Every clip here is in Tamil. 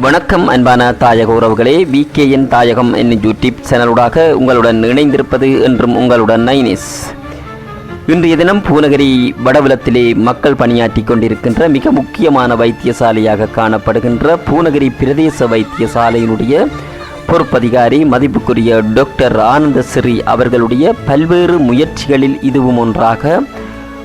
வணக்கம் அன்பான தாயக உறவுகளே. விகேஎன் தாயகம் என்னும் யூடியூப் சேனலுடாக உங்களுடன் இணைந்திருப்பது என்றும் உங்களுடன் நைனிஸ். இன்றைய தினம் பூநகரி வடவிலத்திலே மக்கள் பணியாற்றி கொண்டிருக்கின்ற மிக முக்கியமான வைத்தியசாலையாக காணப்படுகின்ற பூநகரி பிரதேச வைத்தியசாலையினுடைய பொறுப்பதிகாரி மதிப்புக்குரிய டாக்டர் ஆனந்த சிறி அவர்களுடைய பல்வேறு முயற்சிகளில் இதுவும் ஒன்றாக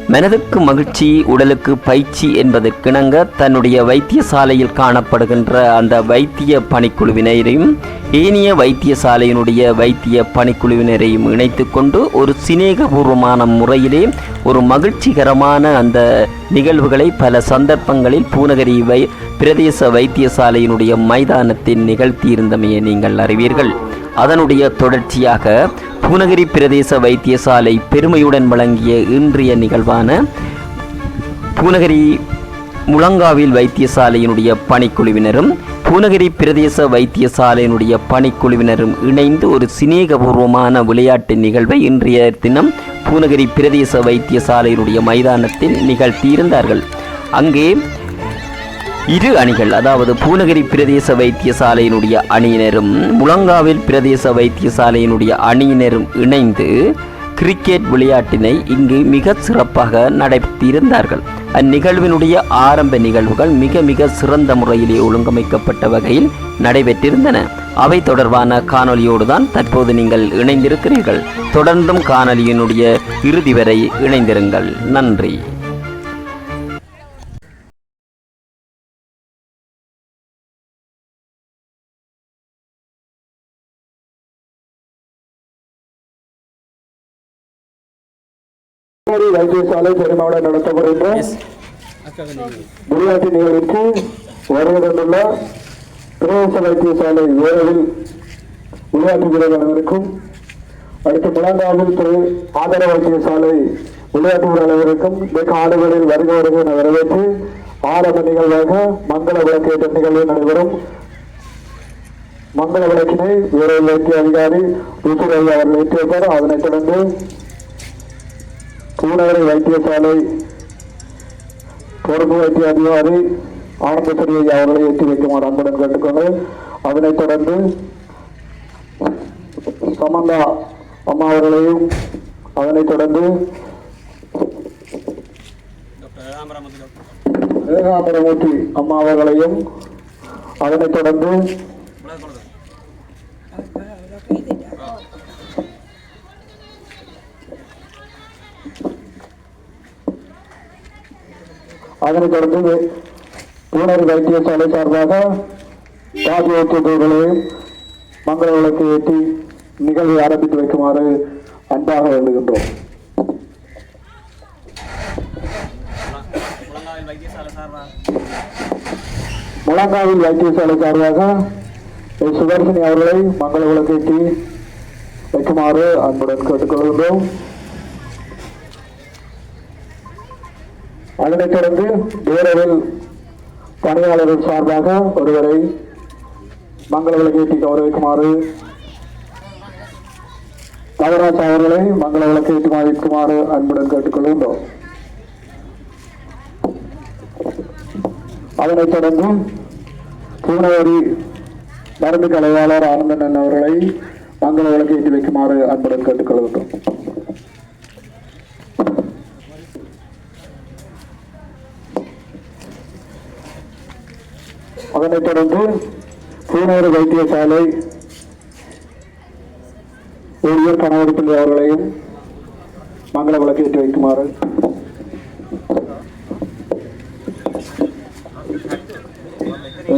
மனதுக்கு மகிழ்ச்சி உடலுக்கு பயிற்சி என்பதற்கிணங்க தன்னுடைய வைத்தியசாலையில் காணப்படுகின்ற அந்த வைத்திய பணிக்குழுவினரையும் ஏனைய வைத்தியசாலையினுடைய வைத்திய பணிக்குழுவினரையும் இணைத்து கொண்டு ஒரு சிநேகபூர்வமான முறையிலே ஒரு மகிழ்ச்சிகரமான அந்த நிகழ்வுகளை பல சந்தர்ப்பங்களில் பூநகரி வை பிரதேச வைத்தியசாலையினுடைய மைதானத்தில் நிகழ்த்தியிருந்தமையை நீங்கள் அறிவீர்கள். அதனுடைய தொடர்ச்சியாக பூநகரி பிரதேச வைத்தியசாலை பெருமையுடன் வழங்கிய இன்றைய நிகழ்வான பூநகரி முழங்காவில் வைத்தியசாலையினுடைய பணிக்குழுவினரும் பூநகரி பிரதேச வைத்தியசாலையினுடைய பணிக்குழுவினரும் இணைந்து ஒரு சிநேகபூர்வமான விளையாட்டு நிகழ்வை இன்றைய தினம் பூநகரி பிரதேச வைத்தியசாலையினுடைய மைதானத்தில் நிகழ்த்தியிருந்தார்கள். அங்கே இரு அணிகள் அதாவது பூநகரி பிரதேச வைத்தியசாலையினுடைய அணியினரும் முழங்காவில் பிரதேச வைத்தியசாலையினுடைய அணியினரும் இணைந்து கிரிக்கெட் விளையாட்டினை இங்கு மிக சிறப்பாக நடத்தியிருந்தார்கள் அந்நிகழ்வினுடைய ஆரம்ப நிகழ்வுகள் மிக மிக சிறந்த முறையிலே ஒழுங்கமைக்கப்பட்ட வகையில் நடைபெற்றிருந்தன. அவை தொடர்பான காணொலியோடு தான் தற்போது நீங்கள் இணைந்திருக்கிறீர்கள். தொடர்ந்தும் காணொலியினுடைய இறுதி வரை இணைந்திருங்கள். நன்றி. ஒரு வைத்தியசாலை பெருமாவுடன் நடத்தப்படுகின்ற விளையாட்டு நிகழ்வுக்கு வருகை தந்துள்ள பிரதேச வைத்தியசாலை வேலையில் விளையாட்டு வீரர்கள் அனைவருக்கும் அடுத்து முழங்காவில் திரு ஆதர வைத்தியசாலை விளையாட்டு வீரர் அனைவருக்கும் வெகு ஆடுகளில் வருகை வருகை என வரவேற்று ஆரம்ப நிகழ்வாக மங்கள விளக்கேற்ற நிகழ்வு நடைபெறும். மங்கள விளக்கினை வீரர் வைத்திய அதிகாரி ருசுரை அவர்கள் ஏற்றிருப்பார். அதனைத் தொடர்ந்து பூநகரை வைத்தியசாலை பொறுப்பு வைத்திய அதிகாரி ஆனந்தசரி அவர்களை ஏற்றி வைக்குமாறு அன்புடன் கேட்டுக்கொண்டு அதனைத் தொடர்ந்து சமந்தா அம்மா அவர்களையும் அதனைத் தொடர்ந்து ஏகாம்பரமூர்த்தி அம்மா அவர்களையும் அதனைத் தொடர்ந்து அதனைத் தொடர்ந்து பூனரி வைத்தியசாலை சார்பாக தாஜ் வைத்தியர்களையும் மங்கள விளக்கு ஏற்றி நிகழ்வை ஆரம்பித்து வைக்குமாறு அன்பாக வேண்டுகின்றோம். முழங்காவில் வைத்தியசாலை சார்பாக. சுதர்சினி அவர்களை மங்கள விளக்கு ஏற்றி வைக்குமாறு அன்புடன் கேட்டுக்கொள்கின்றோம். அதனைத் தொடர்ந்து வேரவில் பணியாளர்கள் சார்பாக ஒருவரை மங்கள விளக்கேற்றி கௌரவிக்குமாறு நவராஜ் அவர்களை மங்கள விளக்கேற்றி வைக்குமாறு அன்புடன் கேட்டுக்கொள்கின்றோம். அதனைத் தொடர்ந்து பூனவரி மருந்து கலையாளர் ஆனந்தன் அவர்களை மங்கள விளக்கேற்றி வைக்குமாறு அன்புடன் கேட்டுக்கொள்கின்றோம். அதனைத் தொடர்ந்து பூனேறு வைத்தியசாலை ஊழியர் கணவர் அவர்களையும் மங்கள விளக்கேற்றி வைக்குமாறு.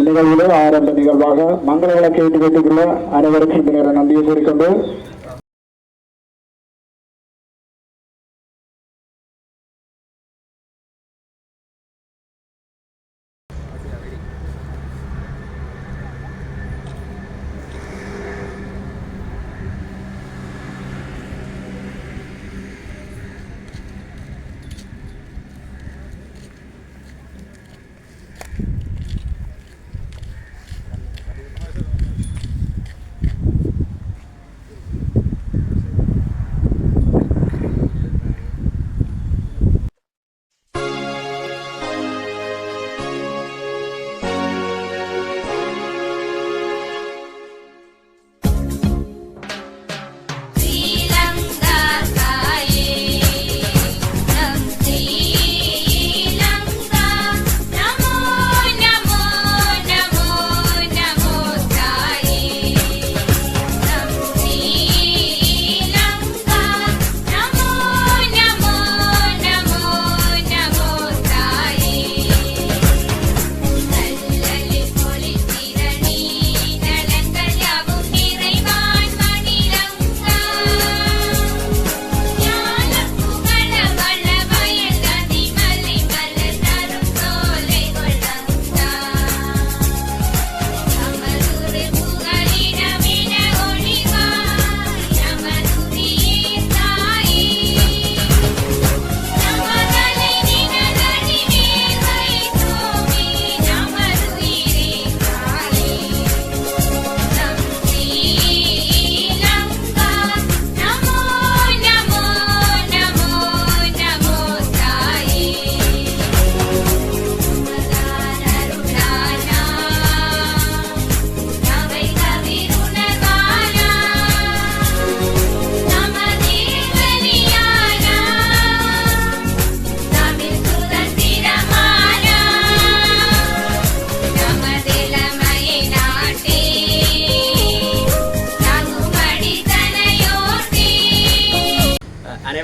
நிகழ்வுகள் ஆரம்ப நிகழ்வாக மங்கள விளக்கேற்றி வைத்துள்ள அனைவருக்கும் இந்த நேரம் நன்றியை கூறிக்கொண்டு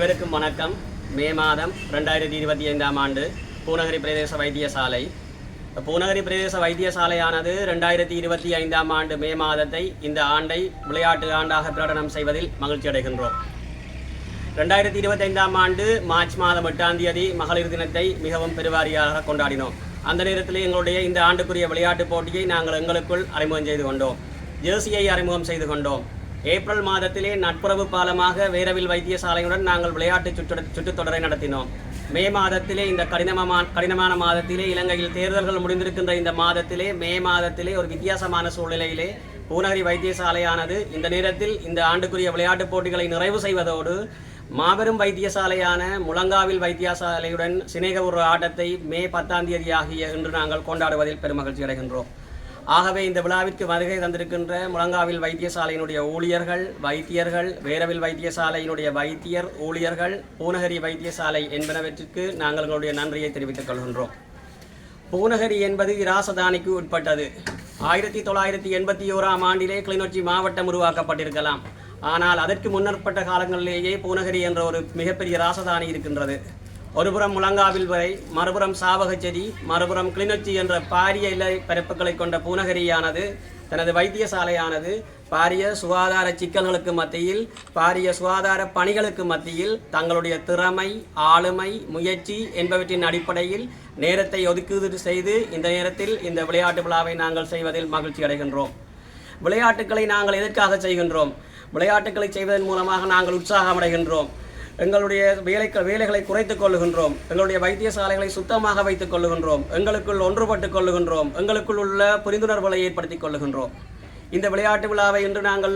வணக்கம். மே மாதம் ரெண்டாயிரத்தி இருபத்தி ஐந்தாம் ஆண்டு பூநகரி பிரதேச வைத்தியசாலை. பூநகரி பிரதேச வைத்தியசாலையானது ரெண்டாயிரத்தி இருபத்தி ஐந்தாம் ஆண்டு மே மாதத்தை இந்த ஆண்டை விளையாட்டு ஆண்டாக பிரகடனம் செய்வதில் மகிழ்ச்சி அடைகின்றோம். ரெண்டாயிரத்தி இருபத்தைந்தாம் ஆண்டு மார்ச் மாதம் எட்டாம் தேதி மகளிர் தினத்தை மிகவும் பெருவாரியாக கொண்டாடினோம். அந்த நேரத்தில் எங்களுடைய இந்த ஆண்டுக்குரிய விளையாட்டுப் போட்டியை நாங்கள் எங்களுக்குள் அறிமுகம் செய்து கொண்டோம். ஜெர்சியை அறிமுகம் செய்து கொண்டோம். ஏப்ரல் மாதத்திலே நட்புறவு பாலமாக வேரவில் வைத்தியசாலையுடன் நாங்கள் விளையாட்டு சுற்று சுற்றுத்தொடரை நடத்தினோம். மே மாதத்திலே இந்த கடினமான கடினமான மாதத்திலே இலங்கையில் தேர்தல்கள் முடிந்திருக்கின்ற இந்த மாதத்திலே மே மாதத்திலே ஒரு வித்தியாசமான சூழ்நிலையிலே பூநகரி வைத்தியசாலையானது இந்த நேரத்தில் இந்த ஆண்டுக்குரிய விளையாட்டுப் போட்டிகளை நிறைவு செய்வதோடு மாபெரும் வைத்தியசாலையான முழங்காவில் வைத்தியசாலையுடன் சிநேக ஒரு ஆட்டத்தை மே பத்தாம் தேதி ஆகிய இன்று நாங்கள் கொண்டாடுவதில் பெருமகிழ்ச்சி அடைகின்றோம் ஆகவே இந்த விழாவிற்கு வருகை தந்திருக்கின்ற முழங்காவில் வைத்தியசாலையினுடைய ஊழியர்கள் வைத்தியர்கள் வேரவில் வைத்தியசாலையினுடைய வைத்தியர் ஊழியர்கள் பூநகரி வைத்தியசாலை என்பனவற்றிற்கு நாங்கள் எங்களுடைய நன்றியை தெரிவித்துக் கொள்கின்றோம். பூநகரி என்பது இராசதானிக்கு உட்பட்டது. ஆயிரத்தி தொள்ளாயிரத்தி எண்பத்தி ஓராம் ஆண்டிலே கிளிநொச்சி மாவட்டம் உருவாக்கப்பட்டிருக்கலாம். ஆனால் அதற்கு முன்னற்பட்ட காலங்களிலேயே பூநகரி என்ற ஒரு மிகப்பெரிய ராசதானி இருக்கின்றது. ஒருபுறம் முழங்காவில் வரை மறுபுறம் சாவகச்செடி மறுபுறம் கிளிநொச்சி என்ற பாரிய இலை பரப்புகளை கொண்ட பூநகரியானது தனது வைத்தியசாலையானது பாரிய சுகாதார சிக்கல்களுக்கு மத்தியில் பாரிய சுகாதார பணிகளுக்கு மத்தியில் தங்களுடைய திறமை ஆளுமை முயற்சி என்பவற்றின் அடிப்படையில் நேரத்தை ஒதுக்கீடு செய்து இந்த நேரத்தில் இந்த விளையாட்டு விழாவை நாங்கள் செய்வதில் மகிழ்ச்சி அடைகின்றோம். விளையாட்டுக்களை நாங்கள் எதற்காக செய்கின்றோம்? விளையாட்டுக்களை செய்வதன் மூலமாக நாங்கள் உற்சாகம் அடைகின்றோம் எங்களுடைய வேலை வேலைகளை குறைத்துக் கொள்ளுகின்றோம். எங்களுடைய வைத்தியசாலைகளை சுத்தமாக வைத்துக் கொள்ளுகின்றோம். எங்களுக்குள் ஒன்றுபட்டுக் கொள்ளுகின்றோம். எங்களுக்குள் உள்ள புரிந்துணர்வுகளை ஏற்படுத்திக் கொள்ளுகின்றோம். இந்த விளையாட்டு விழாவை இன்று நாங்கள்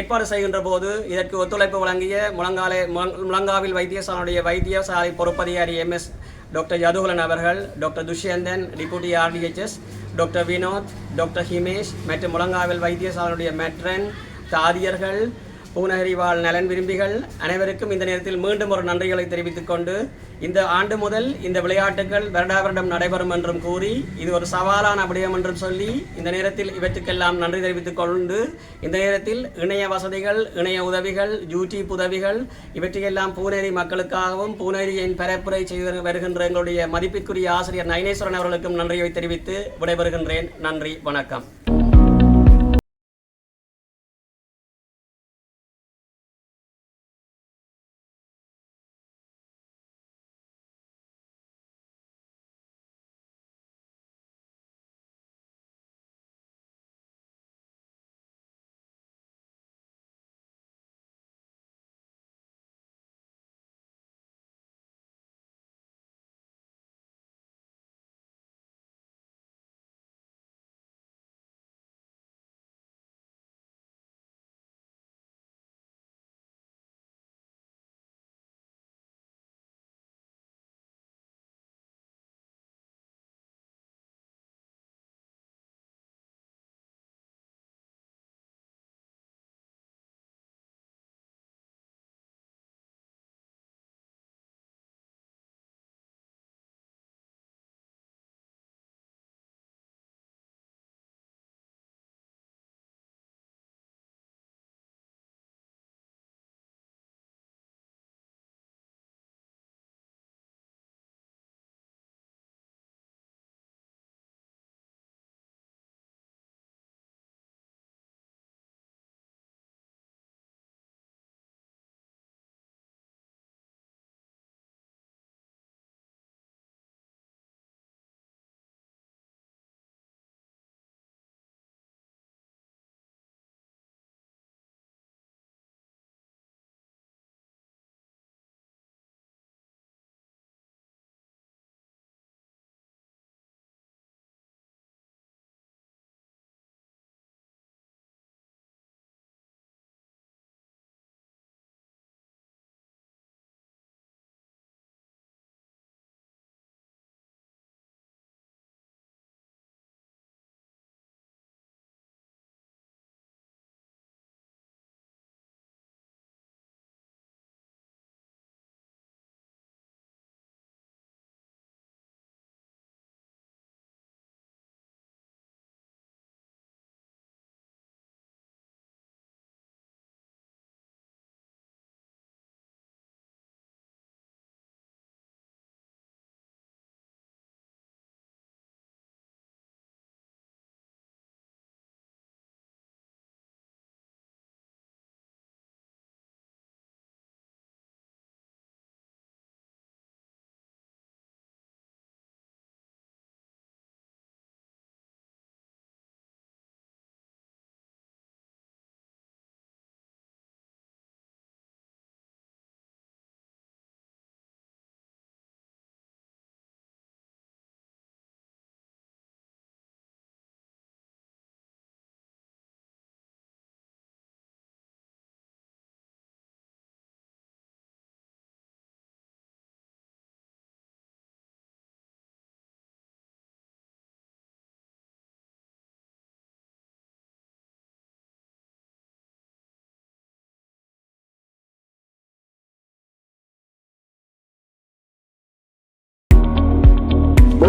ஏற்பாடு செய்கின்ற போது இதற்கு ஒத்துழைப்பு வழங்கிய முழங்காலை முழங்காவில் வைத்தியசாலையுடைய வைத்தியசாலை பொறுப்பதிகாரி எம்எஸ் டாக்டர் யதுகுலன் அவர்கள் doctor Thushyanthan deputy RDHS doctor Vinoth doctor Himesh மற்றும் முழங்காவில் வைத்தியசாலையுடைய மெட்ரன் தாதியர்கள் பூநகரிவாழ் நலன் விரும்பிகள் அனைவருக்கும் இந்த நேரத்தில் மீண்டும் ஒரு நன்றிகளை தெரிவித்துக் கொண்டு இந்த ஆண்டு முதல் இந்த விளையாட்டுகள் வருடா வருடம் நடைபெறும் என்றும் கூறி இது ஒரு சவாலான விடயம் என்றும் சொல்லி இந்த நேரத்தில் இவற்றுக்கெல்லாம் நன்றி தெரிவித்துக் கொண்டு இந்த நேரத்தில் இணைய வசதிகள் இணைய உதவிகள் யூடியூப் உதவிகள் இவற்றையெல்லாம் பூநேரி மக்களுக்காகவும் பூநேரியின் பரப்புரை செய்து வருகின்ற எங்களுடைய மதிப்பிற்குரிய ஆசிரியர் நயனேஸ்வரன் அவர்களுக்கும் நன்றியை தெரிவித்து விடைபெறுகின்றேன். நன்றி வணக்கம்.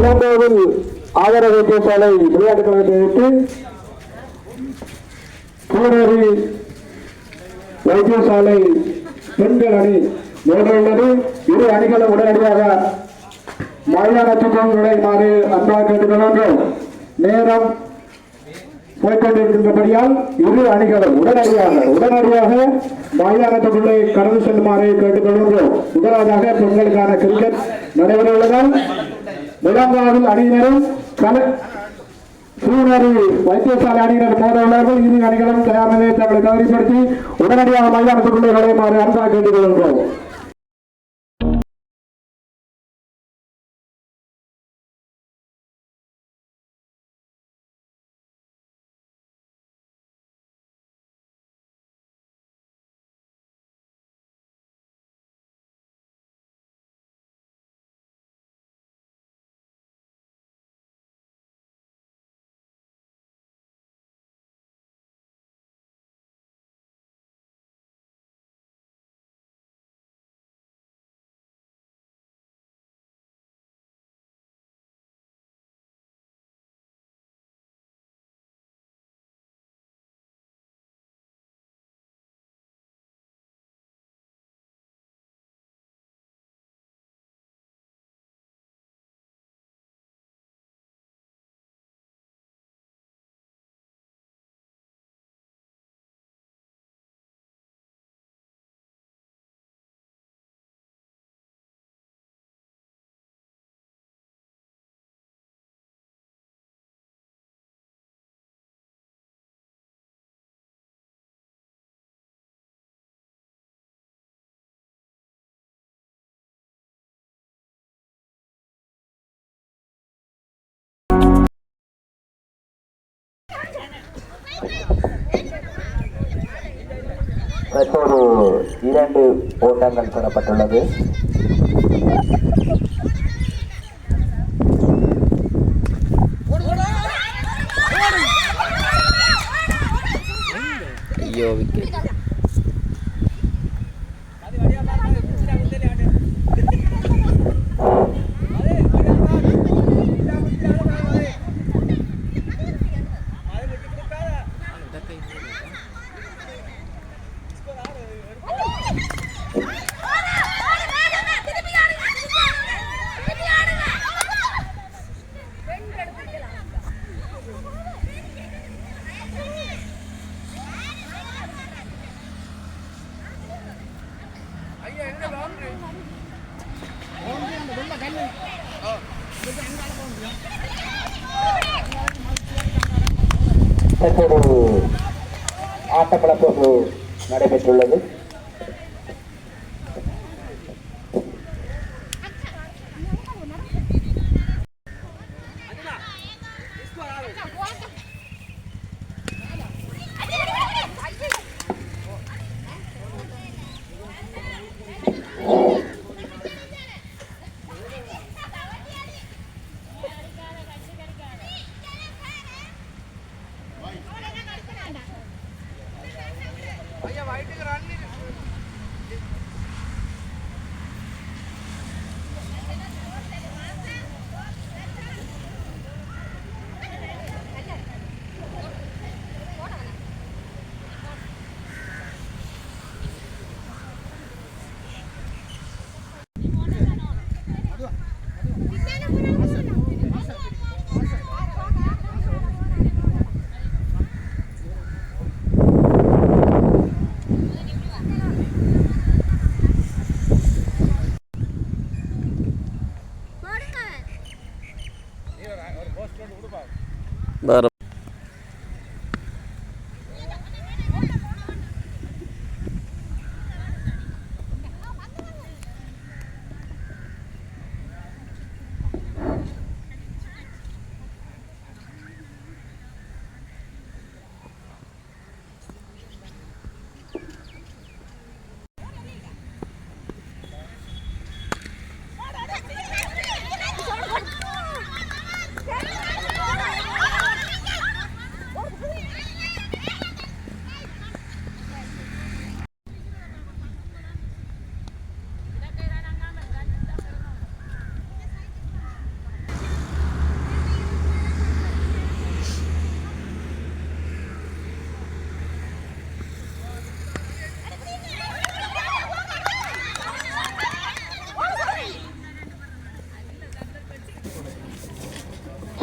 முழங்காவில் ஆதரவு வைத்தியசாலை விளையாட்டுக் கழகத்தை வைத்து வைத்தியசாலை பெண்கள் அணி மோதியுள்ளது இரு அணிகளும் உடனடியாக மைதானத்துக்கு நுழையுமாறு அன்பாக கேட்டுக்கொள்கின்றோம் நேரம் போய்கொண்டிருக்கின்றபடியால் இரு அணிகளும் உடனடியாக உடனடியாக மைதானத்துக்குள்ளே கடந்து செல்லுமாறு கேட்டுக்கொள்கின்றோம் முதலாவதாக பெண்களுக்கான கிரிக்கெட் நடைபெற உள்ளதால் முழங்காவில் அணியினரும் கல வைத்தியசாலை அணியினர் மோத உள்ளார்கள் இரு அணிகளும் தயார் நிலையை தங்களை தகுதிப்படுத்தி உடனடியாக மைதானத்துக்குள்ளே நுழையுமாறு கேட்டுக் கேட்டுக்கொள்கின்றோம் தற்போது இரண்டு ஓட்டங்கள் பெறப்பட்டுள்ளது. ஐயோ விக்கெட். தற்போது ஆட்டப்பழப்பு நடைபெற்றுள்ளது.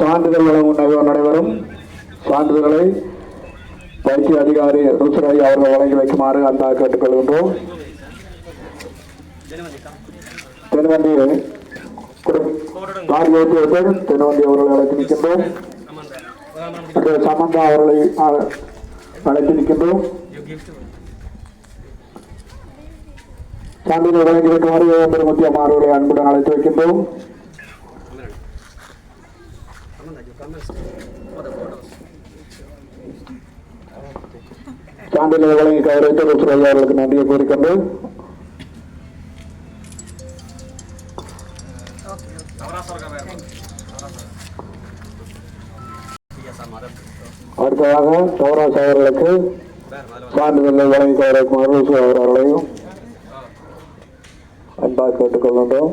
சான்றிதழ் வழங்கும் நடைபெறும் சான்றிதழ்களை வைத்திய அதிகாரி ருசுரை அவர்கள் வழங்கி வைக்குமாறு அந்த கேட்டுக்கொள்கின்றோம். தென்வண்டி நான்கு தென்வண்டி அவர்களை அழைத்து நிற்கின்றோம். சமந்தா அவர்களை அழைத்து நிற்கின்றோம். சான்றிதழ் வழங்கி வைக்குமாறு பெருமத்தி அம்மாவர்களை அன்புடன் அழைத்து வைக்கின்றோம். சான்றிதழ் வழங்கி கௌரவித்த ருசுரை அவர்களுக்கு நன்றியை கூறிக்கொண்டு அடுத்ததாக சௌராஜ் அவர்களுக்கு சான்றிதழை வழங்கி கௌரவிக்குமாறு ருசு அவர்களையும் அன்பாக கேட்டுக்கொள்கின்றோம்.